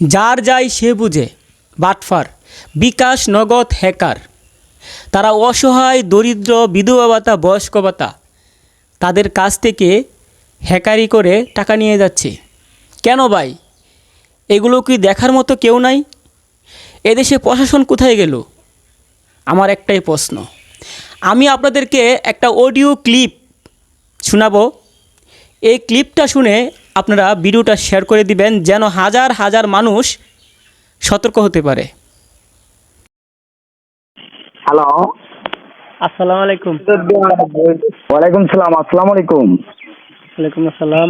যার যাই সে বুঝে, বাটফার, বিকাশ নগদ হ্যাকার। তারা অসহায়, দরিদ্র, বিধবা ভাতা, বয়স্ক ভাতা, তাদের কাছ থেকে হ্যাকারি করে টাকা নিয়ে যাচ্ছে। কেন ভাই? এগুলো কি দেখার মতো কেউ নাই? এদেশে প্রশাসন কোথায় গেল? আমার একটাই প্রশ্ন। আমি আপনাদেরকে একটা অডিও ক্লিপ শোনাবো। এই ক্লিপটা শুনে আপনারা ভিডিওটা শেয়ার করে দিবেন যেন হাজার হাজার মানুষ সতর্ক হতে পারে। হ্যালো। আসসালামু আলাইকুম। ওয়ালাইকুম সালাম আসসালামু আলাইকুম। ওয়ালাইকুম আসসালাম।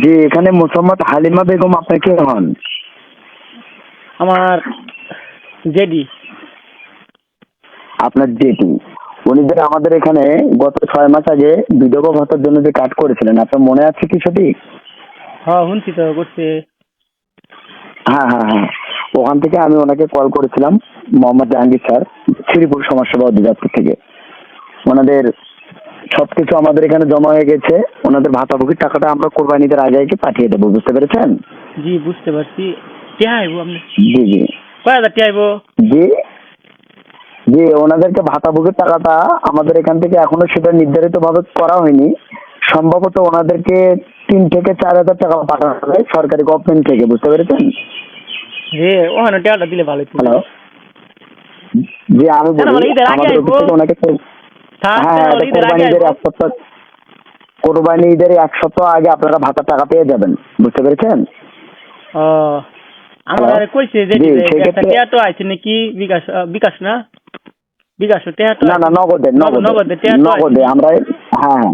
জি এখানে মোসাম্মদ হালিমা বেগম আপনি কে হন? আমার জেডি। আপনার জেটি উনি যে আমাদের এখানে গত ছয় মাস আগে বিধবা ভাতার জন্য যে কাজ করেছিলেন আপনার মনে আছে কি সঠিক হ্যাঁ শুনছি তো করছে। হ্যাঁ হ্যাঁ হ্যাঁ। ওখান থেকে আমি ওনাকে কল করেছিলাম মোহাম্মদ জাহাঙ্গীর স্যার শ্রীপুর সমাজসেবা অধিদপ্তর থেকে। ওনাদের সবকিছু আমাদের এখানে জমা হয়ে গেছে ওনাদের ভাতাভুগির টাকাটা আমরা কোরবানিদের আগে আগে পাঠিয়ে দেবো বুঝতে পেরেছেন? জি বুঝতে পারছি। জি জি। কয় হাজার জি জি ওনাদেরকে ভাতাভোগের টাকাটা আমাদের এখান থেকে এখনও সেটা নির্ধারিত ভাবে করা হয়নি। সম্ভবত ওনাদেরকে তিন থেকে চার হাজার টাকা পাঠানো হবে সরকারি গভর্নমেন্ট থেকে বুঝতে পেরেছেন? যে ওখানে টিয়াটা দিলে ভালো হ্যালো? জি আমি না, না, বলি আমাদের অফিস থেকে ওনাকে হ্যাঁ কোরবানি ঈদের এক সপ্তাহ কোরবানি ঈদের এক সপ্তাহ আগে আপনারা ভাতার টাকা পেয়ে যাবেন বুঝতে পেরেছেন? ও আমার কইছে যে জি, দিবে, সেক্ষেত্রে- একটা তো আইছে নাকি বিকাশ বিকাশ না? বিকাশ টিয়া না না নগদে নগদে নগদে আমরা হ্যাঁ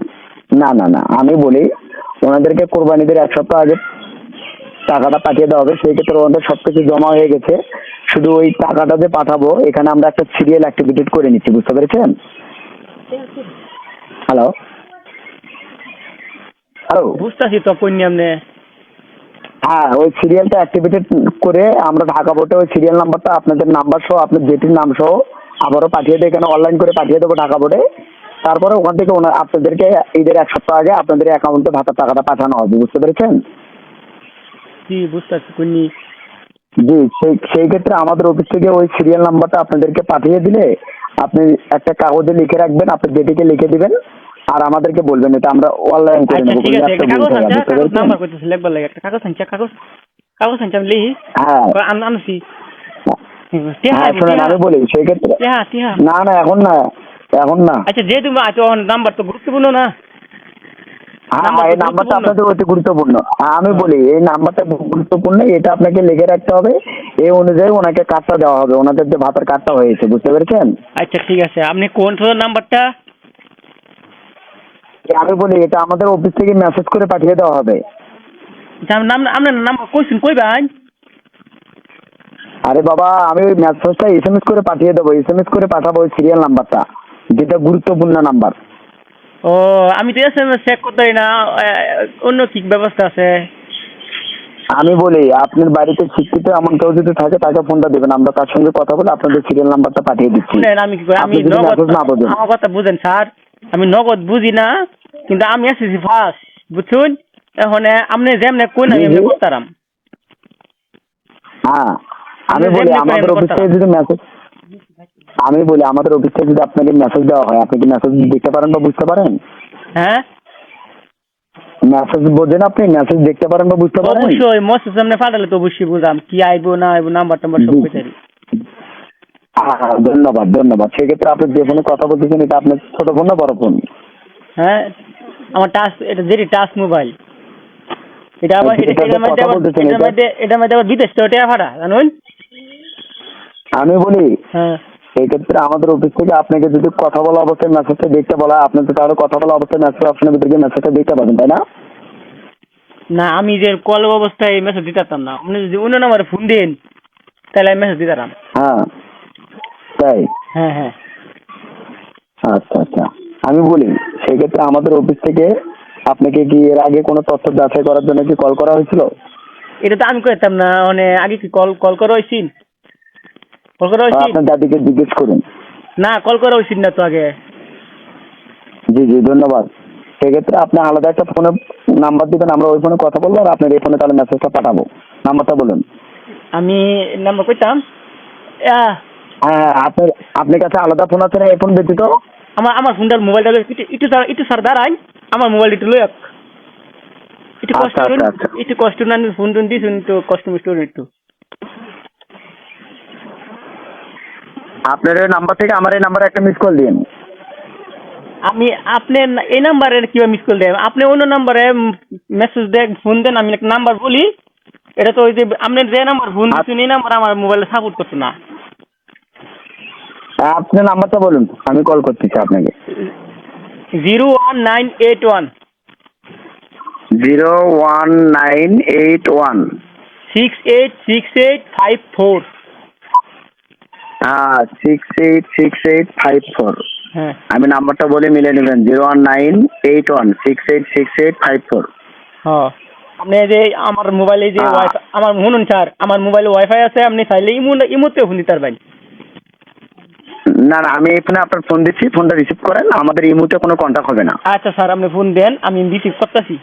না না না আমি বলি ওনাদেরকে কোরবানিদের এক সপ্তাহ আগে টাকাটা পাঠিয়ে দেওয়া হবে সেই ক্ষেত্রে ওনাদের সবকিছু জমা হয়ে গেছে। শুধু ওই টাকাটা যে পাঠাবো এখানে আমরা একটা সিরিয়াল অ্যাক্টিভিটি করে নিচ্ছি বুঝতে পেরেছেন? হ্যালো হ্যালো বুঝতেছি তো কই নিয়মনে হ্যাঁ ওই সিরিয়ালটা অ্যাক্টিভেটেড করে আমরা ঢাকা বোর্ডে ওই সিরিয়াল নাম্বারটা আপনাদের নাম্বার সহ আপনার জেটির নাম সহ আবারও পাঠিয়ে দিয়ে এখানে অনলাইন করে পাঠিয়ে দেবো ঢাকা বোর্ডে। তারপরে ওখান থেকে আপনাদেরকে ঈদের এক সপ্তাহ আগে আপনাদের অ্যাকাউন্টে ভাতার টাকাটা পাঠানো হবে বুঝতে পেরেছেন? জি বুঝতেছি কোনি জি সেই সেই ক্ষেত্রে আমাদের অফিস থেকে ওই সিরিয়াল নাম্বারটা আপনাদেরকে পাঠিয়ে দিলে আপনি একটা কাগজে লিখে রাখবেন আপনার জেটিকে লিখে দিবেন আর আমাদেরকে বলবেন এটা আমরা অনলাইন করে আচ্ছা নেব ঠিক আছে একটা কাগজ কাগজ থাকা, নাম্বার করতেছে লিখবার লাগে একটা কাগজ আনছে কাগজ। কাগজ আনছে আমি লিখি। হ্যাঁ। আনছি। হ্যাঁ শোনেন আমি বলি সেই ক্ষেত্রে। টিয়া টিয়া না না এখন না এখন না। আচ্ছা যে নাম্বার তো গুরুত্বপূর্ণ না। হ্যাঁ এই নাম্বারটা গুরুত্বপূর্ণ। আপনাদের অতি গুরুত্বপূর্ণ। আমি বলি এই নাম্বারটা গুরুত্বপূর্ণ এটা আপনাকে লিখে রাখতে হবে। এই অনুযায়ী ওনাকে কার্ডটা দেওয়া হবে। ওনাদের যে ভাতার কার্ডটা হয়েছে বুঝতে পেরেছেন? আচ্ছা ঠিক আছে। আপনি কোন নাম্বারটা? আমি বলি এটা আমাদের অফিস থেকে মেসেজ করে পাঠিয়ে দেওয়া হবে। নাম আপনার নাম্বার কইছেন কই ভাই? আরে বাবা আমি ওই মেসেজটা এস এম এস করে পাঠিয়ে দেবো। এস এম এস করে পাঠাবো ওই সিরিয়াল নাম্বারটা যেটা গুরুত্বপূর্ণ নাম্বার ও আমি তো এস এম এস চেক করতে না অন্য কি ব্যবস্থা আছে। আমি বলি আপনার বাড়িতে শিক্ষিত এমন কেউ যদি থাকে তাকে ফোনটা দেবেন। আমরা তার সঙ্গে কথা বলে আপনাদের সিরিয়াল নাম্বারটা পাঠিয়ে দিচ্ছি। শুনেন আমি কি করি? আমি নগদ না বোঝেন। আমার কথা বুঝেন স্যার। আমি নগদ বুঝি না কিন্তু আমি এসেছি ফার্স্ট বুঝছুন? এখন আপনি যেমনে কই না জি, এমনি হ্যাঁ। আমি বলি আমাদের অফিস থেকে যদি মেসেজ আমি বলি আমাদের অফিস থেকে যদি আপনাকে মেসেজ দেওয়া হয় আপনি কি মেসেজ দেখতে পারেন বা বুঝতে পারেন? হ্যাঁ? মেসেজ বোঝেন আপনি? মেসেজ দেখতে পারেন বা বুঝতে পারেন? অবশ্যই মস্ত সামনে ফাটালে তো অবশ্যই বুঝাম। কি আইবো না আইবো নাম্বার টাম্বার সব হ্যাঁ, ধন্যবাদ ধন্যবাদ। সেক্ষেত্রে আপনি যে ফোনে কথা বলতেছেন এটা আপনার ছোট ফোন না বড় ফোন হ্যাঁ আমার টাচ এটা যেটি টাচ মোবাইল এটা আবার এটা এটা- মধ্যে এটার এটা- মধ্যে আবার বিদেশ তো টেয়া ফাটা জানুন। আমি বলি সেক্ষেত্রে আমাদের অফিস থেকে আপনাকে যদি কথা বলা অবস্থায় মেসেজটা দেখতে বলা হয়, আপনি তো তাহলে কথা বলা অবস্থায় মেসেজ অপশনের ভিতরে মেসেজটা দেখতে পাবেন তাই না? না আমি যে কল অবস্থায় মেসেজ দিতাম না। আপনি যদি অন্য নাম্বারে ফোন দেন তাহলে আমি মেসেজ দিতাম। হ্যাঁ তাই? হ্যাঁ হ্যাঁ। আচ্ছা আচ্ছা। আমি বলি সেক্ষেত্রে আমাদের অফিস থেকে আপনাকে কি এর আগে কোনো তথ্য যাচাই করার জন্য কি কল করা হয়েছিল? এটা তো আমি করতাম না মানে আগে কি কল কল করা হয়েছিল? কল করা হয়েছিল আপনার দাদিকে জিজ্ঞেস করুন। না কল করা হয়েছিল না তো আগে। জি জি ধন্যবাদ। সেক্ষেত্রে আপনি আলাদা একটা ফোনে নাম্বার দিবেন আমরা ওই ফোনে কথা বলব আর আপনার এই ফোনে তাহলে মেসেজটা পাঠাবো। নাম্বারটা বলুন। আমি নাম্বার কইতাম? হ্যাঁ আপনার আপনার কাছে আলাদা ফোন আছে না এই ফোন ব্যতীত? আমার আমার ফোনটার মোবাইলটা একটু একটু স্যার দাঁড়াই আমার মোবাইল একটু লই একটু কষ্ট আচ্ছা, আচ্ছা, আচ্ছা। একটু কষ্ট না ফোন টোন দিস তো কষ্ট মষ্ট একটু। আপনার নাম্বার থেকে আমার এই নাম্বারে একটা মিস কল দিন আমি আপনি এই নাম্বারে কীভাবে মিস কল দেন? আপনি অন্য নাম্বারে মেসেজ দেন ফোন দেন আমি একটা নাম্বার বলি। এটা তো ওই যে আপনি যে নাম্বার ফোন দিচ্ছেন এই নাম্বার আমার মোবাইলে সাপোর্ট করছে না। আপনি নাম্বারটা বলুন আমি কল করতেছি আপনাকে। Zero one nine eight one zero one nine eight one six eight six eight five four হ্যাঁ six eight six eight five four হ্যাঁ। আমি নাম্বারটা বলে মিলে নেবেন zero one nine eight one six eight six eight five four হ্যাঁ আপনি যে আমার মোবাইলে যে ওয়াইফাই আমার শুনুন স্যার আমার মোবাইলে ওয়াইফাই আছে আপনি চাইলে ইমো ইমোতে ফোন দিতে পারবেন। না না আমি এখানে আপনার ফোন দিচ্ছি ফোনটা রিসিভ করেন আমাদের এই মুহূর্তে কোনো কন্ট্যাক্ট হবে না। আচ্ছা স্যার আপনি ফোন দেন আমি রিসিভ করতেছি।